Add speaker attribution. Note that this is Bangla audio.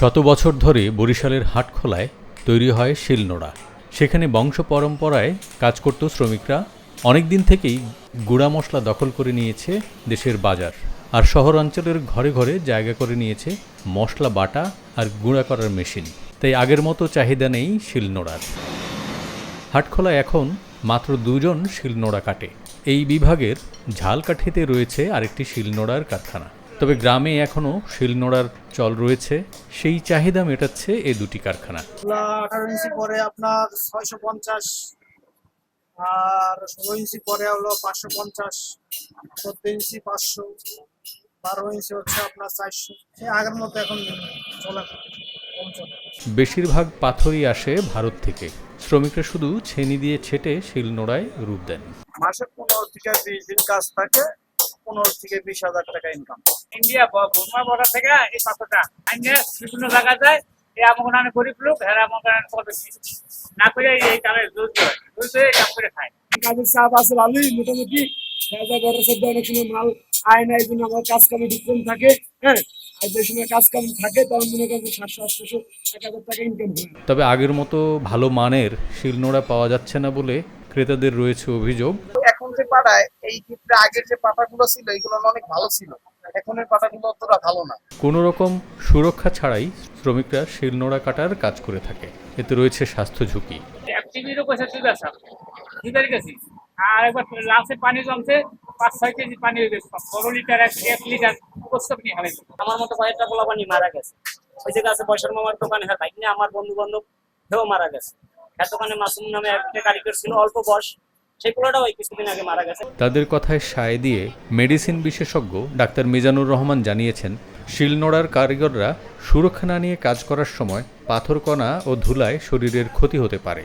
Speaker 1: শত বছর ধরে বরিশালের হাটখোলায় তৈরি হয় শিলনোড়া। সেখানে বংশ পরম্পরায় কাজ করত শ্রমিকরা। অনেক দিন থেকেই গুঁড়া মশলা দখল করে নিয়েছে দেশের বাজার। আর শহরাঞ্চলের ঘরে ঘরে জায়গা করে নিয়েছে মশলা বাটা আর গুঁড়া করার মেশিন। তাই আগের মতো চাহিদা নেই শিলনোড়ার। হাটখোলা এখন মাত্র দুজন শিলনোড়া কাটে। এই বিভাগের ঝালকাঠিতে রয়েছে আরেকটি শিলনোড়ার কারখানা। তবে গ্রামে এখনও শিলনোড়ার চল রয়েছে। সেই চাহিদা মেটাচ্ছে এই দুটি কারখানা।
Speaker 2: আঠারো ইঞ্চি পরে আপনার ছয়শো পঞ্চাশ আর ষোলো ইঞ্চি পরে হলো পাঁচশো পঞ্চাশ চোদ্দ ইঞ্চি পাঁচশো বারো ইঞ্চি হচ্ছে আপনার চারশো। আগের মতো এখন চলে
Speaker 1: বেশিরভাগ পাথরই আসে ভারত থেকে। শ্রমিকরা শুধু ছেনি দিয়ে ছেটে শিলনোড়ায় রূপ দেন।
Speaker 2: মাসে পনেরো থেকে বিশ দিন কাজ থাকে পনেরো থেকে বিশ হাজার টাকা ইনকাম
Speaker 3: ইন্ডিয়া বর্মা বর্ডার থেকে এই পাথরটা আইনে বিভিন্ন জায়গা যায়। এই আমাকে অনেক গরিব লোক হেরা আমাকে করবে না করে এই কামে দুধ হয়। দুধ হয়ে কাম করে খায়।
Speaker 4: কাজের চাপ আছে ভালোই মোটামুটি বড় সদ্য অনেক সময় মাল আয় না এই জন্য আমার কাজ কামে কম থাকে হ্যাঁ? আর যে সময় কাজ থাকে তখন করেন যে সাতশো আটশোশো এক হাজার টাকা ইনকাম
Speaker 1: তবে আগের মতো ভালো মানের শিলনোড়া পাওয়া যাচ্ছে না বলে ক্রেতাদের রয়েছে অভিযোগ।
Speaker 2: এখন যে পাড়ায় এই ক্ষেত্রে আগের যে পাতাগুলো ছিল এগুলো অনেক ভালো ছিল। এখনের পাতাগুলো অতটা ভালো না।
Speaker 1: কোনো রকম সুরক্ষা ছাড়াই শ্রমিকরা শিলনোড়া কাটার কাজ করে থাকে। এতে রয়েছে স্বাস্থ্য ঝুঁকি।
Speaker 3: টিভিরও পয়সা চলে আসা। দুধের গেছি। আর একবার লাস্টে পানি জমছে পাঁচ ছয় কেজি পানি হয়ে গেছে। বড় লিটার এক এক লিটার প্রস্তাব নিয়ে
Speaker 5: আমার মতো কয়েকটা পোলা পানি মারা গেছে। ওই যে মামার দোকানে। হ্যাঁ ভাই আমার বন্ধু বান্ধব সেও মারা গেছে। হ্যাঁ দোকানে মাসুম নামে একটা কারিগর ছিল অল্প বয়স।
Speaker 1: তাদের কথায় সায় দিয়ে মেডিসিন বিশেষজ্ঞ ডাক্তার মিজানুর রহমান জানিয়েছেন, শিলনোড়ার কারিগররা সুরক্ষা না নিয়ে কাজ করার সময় পাথর কণা ও ধুলায় শরীরের ক্ষতি হতে পারে।